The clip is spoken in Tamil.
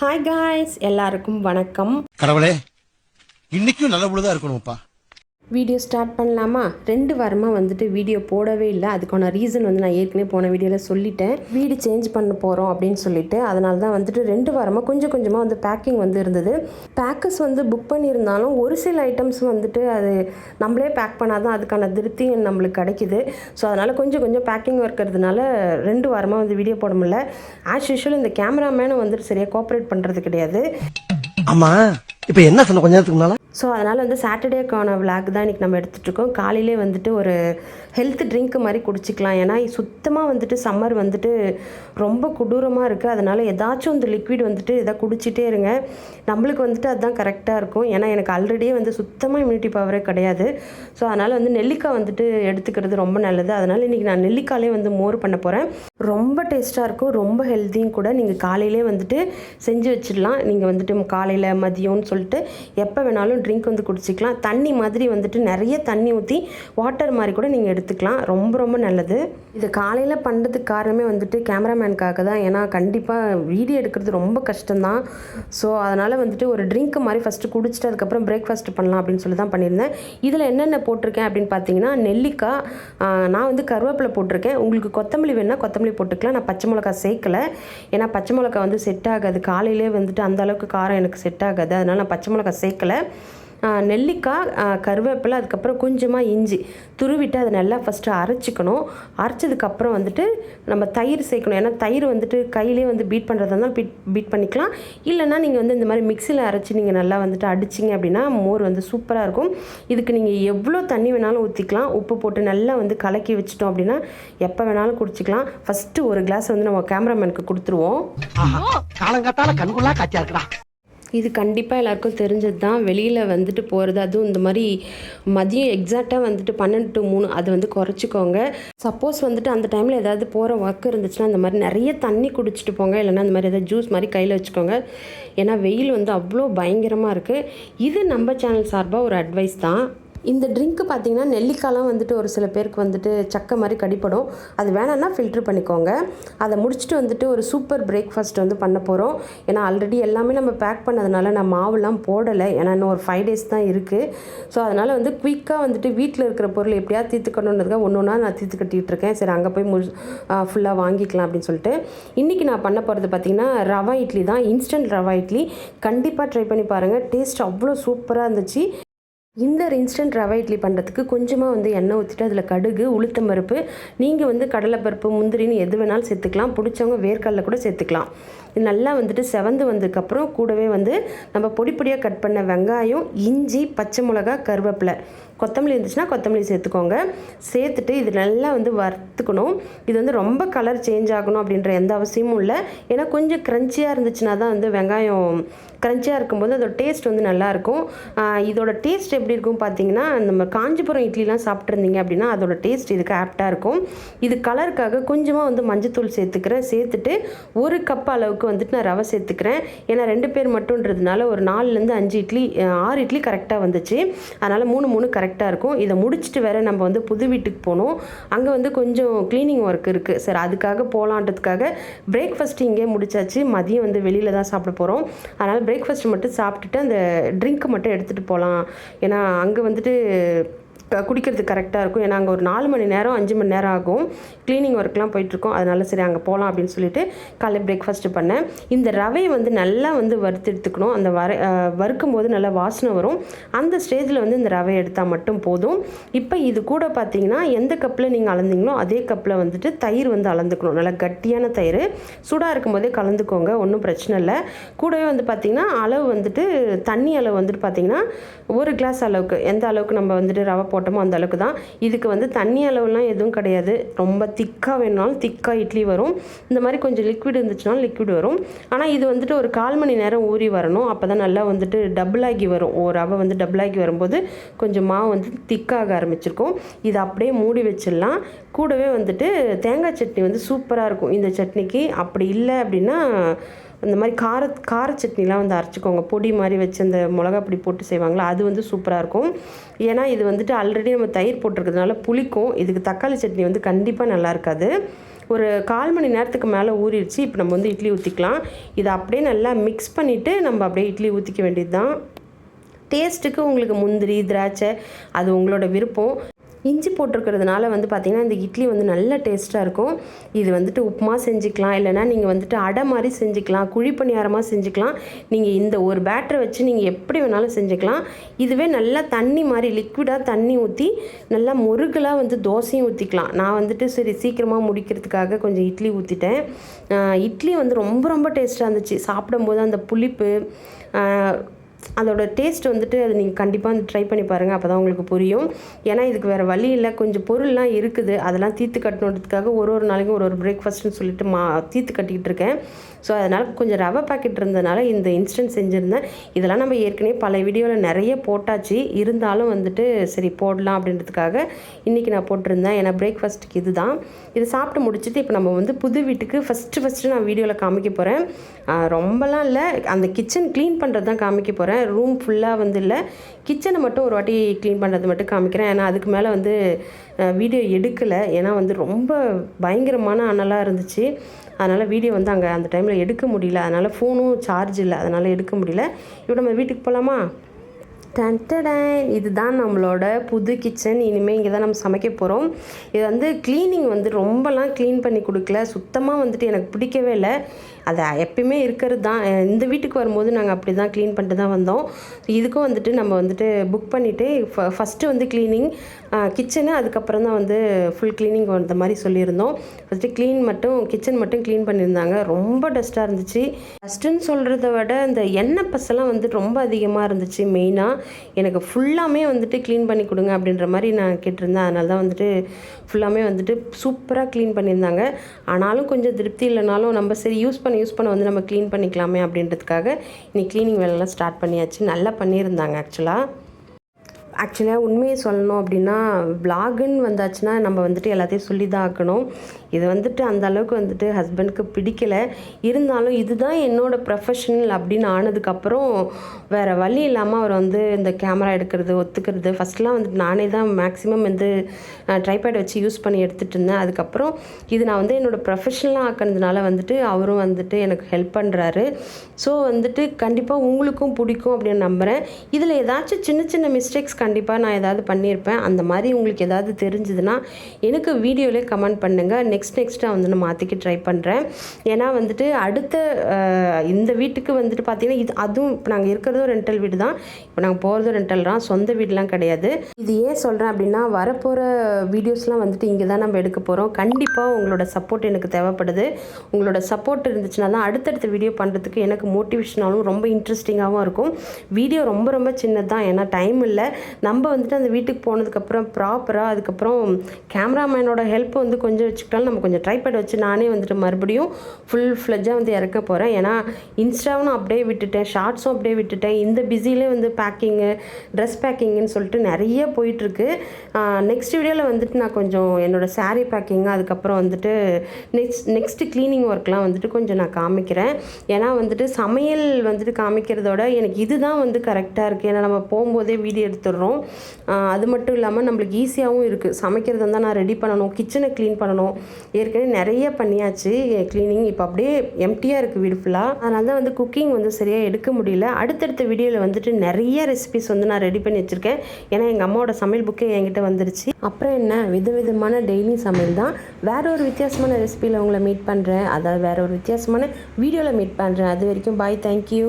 ஹாய் காய்ஸ் எல்லாருக்கும் வணக்கம். கடவுளே இன்னைக்கும் நல்ல பொழுதா இருக்கணும்ப்பா. வீடியோ ஸ்டார்ட் பண்ணலாமா? ரெண்டு வாரமாக வந்துட்டு வீடியோ போடவே இல்லை. அதுக்கான ரீசன் வந்து நான் ஏற்கனவே போன வீடியோவில் சொல்லிட்டேன். வீடு சேஞ்ச் பண்ண போகிறோம் அப்படின்னு சொல்லிட்டு. அதனால தான் வந்துட்டு ரெண்டு வாரமாக கொஞ்சம் கொஞ்சமாக வந்து பேக்கிங் வந்து இருந்தது. பேக்கர்ஸ் வந்து புக் பண்ணியிருந்தாலும் ஒரு சில ஐட்டம்ஸ் வந்துட்டு அது நம்மளே பேக் பண்ணால் தான் அதுக்கான திருப்தி நம்மளுக்கு கிடைக்குது. ஸோ அதனால் கொஞ்சம் கொஞ்சம் பேக்கிங் இருக்கிறதுனால ரெண்டு வாரமாக வந்து வீடியோ போட முடியல. ஆஸ் யூஷுவல் இந்த கேமராமேனும் வந்துட்டு சரியாக கோஆப்ரேட் பண்ணுறது கிடையாது. ஆமாம் இப்போ என்ன சொன்ன கொஞ்ச நேரத்துக்கு ஸோ அதனால் வந்து சாட்டர்டேக்கான விளாக் தான் இன்றைக்கி நம்ம எடுத்துகிட்ருக்கோம் காலையிலே வந்துட்டு ஒரு ஹெல்த் ட்ரிங்க் மாதிரி குடிச்சிக்கலாம். ஏன்னா சுத்தமாக வந்துட்டு சம்மர் வந்துட்டு ரொம்ப கொடூரமாக இருக்குது அதனால் ஏதாச்சும் இந்த லிக்விட் வந்துட்டு இதை குடிச்சிட்டே இருங்க. நம்மளுக்கு வந்துட்டு அதுதான் கரெக்டாக இருக்கும். ஏன்னா எனக்கு ஆல்ரெடியே வந்து சுத்தமாக இம்யூனிட்டி பவரே கிடையாது. ஸோ அதனால் வந்து நெல்லிக்காய் வந்துட்டு எடுத்துக்கிறது ரொம்ப நல்லது. அதனால் இன்றைக்கி நான் நெல்லிக்காயிலே வந்து மோர் பண்ண போகிறேன் ரொம்ப டேஸ்ட்டாக இருக்கும். ரொம்ப ஹெல்த்தியும் கூட நீங்கள் காலையிலே வந்துட்டு செஞ்சு வச்சிடலாம். நீங்கள் வந்துட்டு காலையில் மதியம்னு சொல்லிட்டு எப்போ வேணாலும் ட்ரிங்க் வந்து குடிச்சிக்கலாம். தண்ணி மாதிரி வந்துட்டு நிறைய தண்ணி ஊற்றி வாட்டர் மாதிரி கூட நீங்கள் எடுத்துக்கலாம். ரொம்ப ரொம்ப நல்லது. இது காலையில் பண்ணுறதுக்கு காரணமே வந்துட்டு கேமராமேனுக்காக தான். ஏன்னா கண்டிப்பாக வீடியோ எடுக்கிறது ரொம்ப கஷ்டம்தான். ஸோ அதனால் வந்துட்டு ஒரு ட்ரிங்க் மாதிரி ஃபஸ்ட்டு குடிச்சிட்டு அதுக்கப்புறம் பிரேக்ஃபாஸ்ட் பண்ணலாம் அப்படின்னு சொல்லி தான் பண்ணியிருந்தேன். இதில் என்னென்ன போட்டிருக்கேன் அப்படின்னு பார்த்தீங்கன்னா நெல்லிக்காய் நான் வந்து கருவேப்பிலை போட்டிருக்கேன். உங்களுக்கு கொத்தமல்லி வேணால் கொத்தமல்லி போட்டுக்கலாம். நான் பச்சை மிளகா சேர்க்கல. ஏன்னா பச்சை மிளகா வந்து செட் ஆகாது. காலையிலே வந்துட்டு அந்த அளவுக்கு காரம் எனக்கு செட் ஆகாது. அதனால் நான் பச்சை மிளகா சேர்க்கலை. நெல்லிக்காய் கருவேப்பிலை அதுக்கப்புறம் கொஞ்சமாக இஞ்சி. துருவிட்டு அதை நல்லா ஃபஸ்ட்டு அரைச்சிக்கணும். அரைச்சதுக்கப்புறம் வந்துட்டு நம்ம தயிர் சேர்க்கணும். ஏன்னா தயிர் வந்துட்டு கையிலே வந்து பீட் பண்ணுறதா இருந்தாலும் பீட் பீட் பண்ணிக்கலாம். இல்லைன்னா நீங்கள் வந்து இந்த மாதிரி மிக்சியில் அரைச்சி நீங்கள் நல்லா வந்துட்டு அடிச்சிங்க அப்படின்னா மோர் வந்து சூப்பராக இருக்கும். இதுக்கு நீங்கள் எவ்வளோ தண்ணி வேணாலும் ஊற்றிக்கலாம் உப்பு போட்டு நல்லா வந்து கலக்கி வச்சிட்டோம் அப்படின்னா எப்போ வேணாலும் குடிச்சிக்கலாம். ஃபஸ்ட்டு ஒரு கிளாஸ் வந்து நம்ம கேமராமேனுக்கு கொடுத்துருவோம். காலங்காத்தால கண்குள்ளா காட்சியா இருக்குடா. இது கண்டிப்பாக எல்லாருக்கும் தெரிஞ்சது தான் வெளியில் வந்துட்டு போகிறது அதுவும் இந்த மாதிரி மதியம் எக்ஸாக்டாக வந்துட்டு பன்னெண்டு டு மூணு அது வந்து குறைச்சிக்கோங்க. சப்போஸ் வந்துட்டு அந்த டைமில் ஏதாவது போகிற ஒர்க் இருந்துச்சுன்னா அந்த மாதிரி நிறைய தண்ணி குடிச்சிட்டு போங்க. இல்லைன்னா அந்த மாதிரி ஏதாவது ஜூஸ் மாதிரி கையில் வச்சுக்கோங்க. ஏன்னா வெயில் வந்து அவ்வளோ பயங்கரமாக இருக்குது இது நம்ம சேனல் சார்பாக ஒரு அட்வைஸ் தான். இந்த ட்ரிங்க்கு பார்த்தீங்கன்னா நெல்லிக்காய்லாம் வந்துட்டு ஒரு சில பேருக்கு வந்துட்டு சக்கை மாதிரி கடிப்படும் அது வேணாம்னா ஃபில்ட்ரு பண்ணிக்கோங்க. அதை முடிச்சுட்டு வந்துட்டு ஒரு சூப்பர் பிரேக்ஃபாஸ்ட் வந்து பண்ண போகிறோம் ஏன்னா ஆல்ரெடி எல்லாமே நம்ம பேக் பண்ணதுனால நான் மாவுலாம் போடலை. ஏன்னா இன்னும் ஒரு ஃபைவ் டேஸ் தான் இருக்குது ஸோ அதனால் வந்து குயிக்காக வந்துட்டு வீட்டில் இருக்கிற பொருள் எப்படியாவது தீர்த்துக்கணுன்றதுக்காக ஒன்று ஒன்றா நான் தீர்த்து கட்டிகிட்டு இருக்கேன். சரி அங்கே போய் முழு ஃபுல்லாக வாங்கிக்கலாம் அப்படின்னு சொல்லிட்டு. இன்றைக்கி நான் பண்ண போகிறது பார்த்திங்கன்னா ரவா இட்லி தான். இன்ஸ்டன்ட் ரவா இட்லி. கண்டிப்பாக ட்ரை பண்ணி பாருங்கள் டேஸ்ட் அவ்வளோ சூப்பராக இருந்துச்சு. இந்த இன்ஸ்டன்ட் ரவை இட்லி பண்ணுறதுக்கு கொஞ்சமாக வந்து எண்ணெய் ஊற்றிட்டு அதில் கடுகு உளுத்தம் பருப்பு நீங்கள் வந்து கடலைப்பருப்பு முந்திரின்னு எது வேணாலும் சேர்த்துக்கலாம். பிடிச்சவங்க வேர்க்கடலை கூட சேர்த்துக்கலாம். இது நல்லா வந்துட்டு செவந்து வந்ததுக்கப்புறம் கூடவே வந்து நம்ம பொடி பொடியாக கட் பண்ண வெங்காயம் இஞ்சி பச்சை மிளகா கருவேப்பிலை. கொத்தமல்லி இருந்துச்சுன்னா கொத்தமல்லி சேர்த்துக்கோங்க. சேர்த்துட்டு இது நல்லா வந்து வறுத்துக்கணும். இது வந்து ரொம்ப கலர் சேஞ்ச் ஆகணும் அப்படின்ற எந்த அவசியமும் இல்லை. ஏன்னா கொஞ்சம் க்ரன்ச்சியாக இருந்துச்சுன்னா தான் வந்து வெங்காயம் க்ரன்ச்சியாக இருக்கும்போது அதோட டேஸ்ட் வந்து நல்லாயிருக்கும் இதோட டேஸ்ட் எப்படி இருக்கும் பார்த்தீங்கன்னா நம்ம காஞ்சிபுரம் இட்லிலாம் சாப்பிட்ருந்தீங்க அப்படின்னா அதோட டேஸ்ட் இதுக்கு ஆப்டாக இருக்கும். இது கலருக்காக கொஞ்சமாக வந்து மஞ்சத்தூள் சேர்த்துக்கிறேன். சேர்த்துட்டு ஒரு கப் அளவுக்கு வந்துட்டு நான் ரவை சேர்த்துக்கிறேன். ஏன்னா ரெண்டு பேர் மட்டும்ன்றதுனால ஒரு நாலுலேருந்து அஞ்சு இட்லி ஆறு இட்லி கரெக்டாக வந்துச்சு. அதனால் மூணு மூணு கரெக்ட் கரெக்டாக இருக்கும். இதை முடிச்சுட்டு வேறு நம்ம வந்து புது வீட்டுக்கு போகணும். அங்கே வந்து கொஞ்சம் க்ளீனிங் ஒர்க் இருக்குது சார் அதுக்காக போகலான்றதுக்காக பிரேக்ஃபாஸ்ட் இங்கே முடிச்சாச்சு. மதியம் வந்து வெளியில் தான் சாப்பிட போகிறோம் அதனால் பிரேக்ஃபாஸ்ட் மட்டும் சாப்பிட்டுட்டு அந்த ட்ரிங்க் மட்டும் எடுத்துகிட்டு போகலாம். ஏன்னா அங்கே வந்துட்டு குடிக்கிறதுக்கு கரெக்டாக இருக்கும். ஏன்னா அங்கே ஒரு நாலு மணி நேரம் அஞ்சு மணி நேரம் ஆகும். க்ளீனிங் ஒர்க்லாம் போயிட்டுருக்கோம். அதனால சரி அங்கே போகலாம் அப்படின்னு சொல்லிட்டு காலையில் பிரேக்ஃபாஸ்ட்டு பண்ணேன். இந்த ரவையை வந்து நல்லா வந்து வறுத்து எடுத்துக்கணும் அந்த வர வறுக்கும் போது நல்லா வாசனை வரும். அந்த ஸ்டேஜில் வந்து இந்த ரவையை எடுத்தால் மட்டும் போதும். இப்போ இது கூட பார்த்தீங்கன்னா எந்த கப்பில் நீங்கள் அளந்தீங்களோ அதே கப்பில் வந்துட்டு தயிர் வந்து அளந்துக்கணும். நல்லா கட்டியான தயிர். சூடாக இருக்கும் போதே கலந்துக்கோங்க. ஒன்றும் பிரச்சனை இல்லை. கூடவே வந்து பார்த்திங்கன்னா அளவு வந்துட்டு தண்ணி அளவு வந்துட்டு பார்த்திங்கன்னா ஒரு கிளாஸ் அளவுக்கு. எந்த அளவுக்கு நம்ம வந்துட்டு ரவை போட்டோமோ அந்த அளவுக்கு தான். இதுக்கு வந்து தண்ணி அளவுலாம் எதுவும் கிடையாது. ரொம்ப திக்காக வேணுனாலும் திக்காக இட்லி வரும். இந்த மாதிரி கொஞ்சம் லிக்விட் இருந்துச்சுனாலும் லிக்விட் வரும். ஆனால் இது வந்துட்டு ஒரு கால் மணி நேரம் ஊறி வரணும். அப்போ தான் நல்லா வந்துட்டு டபுள் ஆகி வரும். ஒரு ரவை வந்து டபுள் ஆகி வரும்போது கொஞ்சம் மாவு வந்து திக்காக ஆரம்பிச்சிருக்கும். இதை அப்படியே மூடி வச்சிடலாம். கூடவே வந்துட்டு தேங்காய் சட்னி வந்து சூப்பராக இருக்கும். இந்த சட்னிக்கு அப்படி இல்லை அப்படின்னா அந்த மாதிரி கார கார சட்னிலாம் வந்து அரைச்சிக்கோங்க. பொடி மாதிரி வச்சு அந்த மிளகா பொடி போட்டு செய்வாங்களா அது வந்து சூப்பராக இருக்கும். ஏன்னா இது வந்துட்டு ஆல்ரெடி நம்ம தயிர் போட்டிருக்கிறதுனால புளிக்கும். இதுக்கு தக்காளி சட்னி வந்து கண்டிப்பாக நல்லா இருக்காது. ஒரு கால் மணி நேரத்துக்கு மேலே ஊறிடுச்சு. இப்போ நம்ம வந்து இட்லி ஊற்றிக்கலாம் இதை அப்படியே நல்லா மிக்ஸ் பண்ணிவிட்டு நம்ம அப்படியே இட்லி ஊற்றிக்க வேண்டியது தான் டேஸ்ட்டுக்கு உங்களுக்கு முந்திரி திராட்சை அது உங்களோட விருப்பம். இஞ்சி போட்டிருக்கிறதுனால வந்து பார்த்திங்கன்னா இந்த இட்லி வந்து நல்ல டேஸ்ட்டாக இருக்கும். இது வந்துட்டு உப்புமா செஞ்சுக்கலாம் இல்லைனா நீங்கள் வந்துட்டு அடை மாதிரி செஞ்சுக்கலாம் குழி பணியாரமாக செஞ்சுக்கலாம். நீங்கள் இந்த ஒரு பேட்டரை வச்சு நீங்கள் எப்படி வேணாலும் செஞ்சுக்கலாம். இதுவே நல்லா தண்ணி மாதிரி லிக்விடாக தண்ணி ஊற்றி நல்லா முருகலாக வந்து தோசையும் ஊற்றிக்கலாம் நான் வந்துட்டு சரி சீக்கிரமாக முடிக்கிறதுக்காக கொஞ்சம் இட்லி ஊற்றிட்டேன் இட்லி வந்து ரொம்ப ரொம்ப டேஸ்ட்டாக இருந்துச்சு. சாப்பிடும்போது அந்த புளிப்பு அதோடய அதோட டேஸ்ட் வந்துட்டு அது நீங்கள் கண்டிப்பாக வந்து ட்ரை பண்ணி பாருங்கள் அப்போ தான் உங்களுக்கு புரியும். ஏன்னா இதுக்கு வேறு வழி இல்லை கொஞ்சம் பொருள்லாம் இருக்குது. அதெல்லாம் தீர்த்து கட்டணுன்றதுக்காக ஒரு ஒரு நாளைக்கும் ஒரு ஒரு பிரேக்ஃபாஸ்ட்னு சொல்லிட்டு மா தீர்த்து கட்டிக்கிட்டு இருக்கேன். ஸோ அதனால் கொஞ்சம் ரவை பாக்கெட் இருந்ததுனால இந்த இன்ஸ்டன்ட் செஞ்சுருந்தேன். இதெல்லாம் நம்ம ஏற்கனவே பல வீடியோவில் நிறைய போட்டாச்சு. இருந்தாலும் வந்துட்டு சரி போடலாம் அப்படின்றதுக்காக இன்றைக்கி நான் போட்டிருந்தேன். ஏன்னா பிரேக்ஃபாஸ்ட்டுக்கு இது தான் இது சாப்பிட்டு முடிச்சுட்டு இப்போ நம்ம வந்து புது வீட்டுக்கு ஃபஸ்ட்டு ஃபஸ்ட்டு நான் வீடியோவில் காமிக்க போகிறேன் ரொம்பலாம் இல்லை. அந்த கிச்சன் க்ளீன் பண்ணுறது தான் காமிக்க போகிறேன் ரூம் ஃபுல்லாக வந்து இல்லை. கிச்சனை மட்டும் ஒரு வாட்டி க்ளீன் பண்ணுறது மட்டும் காமிக்கிறேன். ஏன்னா அதுக்கு மேலே வந்து வீடியோ எடுக்கலை. ஏன்னா வந்து ரொம்ப பயங்கரமான அனலாக இருந்துச்சு. அதனால் வீடியோ வந்து அங்கே அந்த டைமில் எடுக்க முடியல. அதனால் ஃபோனும் சார்ஜ் இல்லை. அதனால் எடுக்க முடியல. இப்போ நம்ம வீட்டுக்கு போகலாமா டன்டடன் இதுதான் நம்மளோட புது கிச்சன் இனிமேல் இங்கே தான் நம்ம சமைக்க போகிறோம் இது வந்து க்ளீனிங் வந்து ரொம்பலாம் க்ளீன் பண்ணி கொடுக்கல. சுத்தமாக வந்துட்டு எனக்கு பிடிக்கவே இல்லை. அது எப்பயுமே இருக்கிறது தான். இந்த வீட்டுக்கு வரும்போது நாங்கள் அப்படி தான் க்ளீன் பண்ணிட்டு தான் வந்தோம். இதுக்கும் வந்துட்டு நம்ம வந்துட்டு புக் பண்ணிவிட்டு ஃபஸ்ட்டு வந்து க்ளீனிங் கிச்சனு அதுக்கப்புறம் தான் வந்து ஃபுல் க்ளீனிங் வந்த மாதிரி சொல்லியிருந்தோம். ஃபஸ்ட்டு க்ளீன் மட்டும் கிச்சன் மட்டும் க்ளீன் பண்ணியிருந்தாங்க. ரொம்ப டஸ்ட்டாக இருந்துச்சு. டஸ்ட்டுன்னு சொல்கிறத விட இந்த எண்ணெய் பசெல்லாம் வந்து ரொம்ப அதிகமாக இருந்துச்சு மெயினாக எனக்கு ஃபுல்லாமே வந்துட்டு க்ளீன் பண்ணி கொடுங்க அப்படின்ற மாதிரி நான் கேட்டிருந்தேன். அதனால தான் வந்துட்டு ஃபுல்லாமே வந்துட்டு சூப்பராக க்ளீன் பண்ணியிருந்தாங்க. ஆனாலும் கொஞ்சம் திருப்தி இல்லைனாலும் நம்ம சரி யூஸ் பண்ணி யூஸ் பண்ண வந்து நம்ம க்ளீன் பண்ணிக்கலாமே அப்படின்றதுக்காக இன்னைக்கு க்ளீனிங் வேலைலாம் ஸ்டார்ட் பண்ணியாச்சு. நல்லா பண்ணியிருந்தாங்க ஆக்சுவலாக ஆக்சுவலாக உண்மையை சொல்லணும் அப்படின்னா பிளாகுன்னு வந்தாச்சுன்னா நம்ம வந்துட்டு எல்லாத்தையும் சொல்லி தான் ஆக்கணும் இது வந்துட்டு அந்த அளவுக்கு வந்துட்டு ஹஸ்பண்டுக்கு பிடிக்கலை. இருந்தாலும் இதுதான் என்னோட ப்ரொஃபஷனல் அப்படின்னு ஆனதுக்கப்புறம் வேறு வழி இல்லாமல் அவர் வந்து இந்த கேமரா எடுக்கிறது ஒத்துக்கிறது ஃபஸ்ட்லாம் வந்துட்டு நானே தான் மேக்ஸிமம் வந்து ட்ரைபேட் வச்சு யூஸ் பண்ணி எடுத்துகிட்டு இருந்தேன். அதுக்கப்புறம் இது நான் வந்து என்னோடய ப்ரொஃபஷனலாக ஆக்கினதுனால வந்துட்டு அவரும் வந்துட்டு எனக்கு ஹெல்ப் பண்ணுறாரு ஸோ வந்துட்டு கண்டிப்பாக உங்களுக்கும் பிடிக்கும் அப்படின்னு நம்புகிறேன் இதில் ஏதாச்சும் சின்ன சின்ன மிஸ்டேக்ஸ் கண்டிப்பாக நான் ஏதாவது பண்ணியிருப்பேன். அந்த மாதிரி உங்களுக்கு ஏதாவது தெரிஞ்சதுன்னா எனக்கு வீடியோவிலே கமெண்ட் பண்ணுங்கள் நெக்ஸ்ட் நெக்ஸ்ட்டாக வந்து நான் மாற்றிக்க ட்ரை பண்ணுறேன் ஏன்னா வந்துட்டு அடுத்த இந்த வீட்டுக்கு வந்துட்டு பார்த்தீங்கன்னா இது அதுவும் இப்போ நாங்கள் இருக்கிறதும் ரெண்டல் வீடு தான் இப்போ நாங்கள் போகிறதும் ரெண்டல் தான். சொந்த வீடுலாம் கிடையாது. இது ஏன் சொல்கிறேன் அப்படின்னா வரப்போகிற வீடியோஸ்லாம் வந்துட்டு இங்கே தான் நம்ம எடுக்க போகிறோம் கண்டிப்பாக உங்களோட சப்போர்ட் எனக்கு தேவைப்படுது. உங்களோட சப்போர்ட் இருந்துச்சுன்னா தான் அடுத்தடுத்த வீடியோ பண்ணுறதுக்கு எனக்கு மோட்டிவேஷனாலும் ரொம்ப இன்ட்ரெஸ்டிங்காகவும் இருக்கும். வீடியோ ரொம்ப ரொம்ப சின்னது தான் ஏன்னா டைம் இல்லை. நம்ம வந்துட்டு அந்த வீட்டுக்கு போனதுக்கப்புறம் ப்ராப்பராக அதுக்கப்புறம் கேமராமேனோட ஹெல்ப் வந்து கொஞ்சம் வச்சுக்கிட்டாலும் நம்ம கொஞ்சம் ட்ரை பண்ண வச்சு நானே வந்துட்டு மறுபடியும் ஃபுல் ஃப்ளெஜ்ஜாக வந்து இறக்க போகிறேன் ஏன்னா இன்ஸ்டாவும் அப்படியே விட்டுட்டேன். ஷார்ட்ஸும் அப்படியே விட்டுட்டேன். இந்த பிஸிலே வந்து பேக்கிங்கு ட்ரெஸ் பேக்கிங்னு சொல்லிட்டு நிறைய போயிட்டுருக்கு. நெக்ஸ்ட் வீடியோவில் வந்துட்டு நான் கொஞ்சம் என்னோடய சாரீ பேக்கிங் அதுக்கப்புறம் வந்துட்டு நெக்ஸ்ட் நெக்ஸ்ட்டு க்ளீனிங் ஒர்க்லாம் வந்துட்டு கொஞ்சம் நான் காமிக்கிறேன். ஏன்னா வந்துட்டு சமையல் வந்துட்டு காமிக்கிறதோட எனக்கு இதுதான் வந்து கரெக்டாக இருக்குது ஏன்னா நம்ம போகும்போதே வீடியோ எடுத்துடுறோம். அது மட்டும் இல்லாமல் நம்மளுக்கு ஈஸியாகவும் இருக்குது சமைக்கிறது தான் நான் ரெடி பண்ணணும். கிச்சனை க்ளீன் பண்ணணும். ஏற்கனவே நிறைய பண்ணியாச்சு க்ளீனிங் இப்போ அப்படியே எம்டியாக இருக்குது வீடு ஃபுல்லாக அதனால தான் வந்து குக்கிங் வந்து சரியாக எடுக்க முடியல. அடுத்தடுத்த வீடியோவில் வந்துட்டு நிறைய ரெசிபிஸ் வந்து நான் ரெடி பண்ணி வச்சுருக்கேன். ஏன்னா எங்கள் அம்மாவோட சமையல் புக்கே என்கிட்ட வந்துருச்சு. அப்புறம் என்ன? விதவிதமான டெய்லி சமையல் தான். வேற ஒரு வித்தியாசமான ரெசிபியில் உங்களை மீட் பண்ணுறேன் அதாவது வேற ஒரு வித்தியாசமான வீடியோவில் மீட் பண்ணுறேன் அது வரைக்கும் பாய் தேங்க்யூ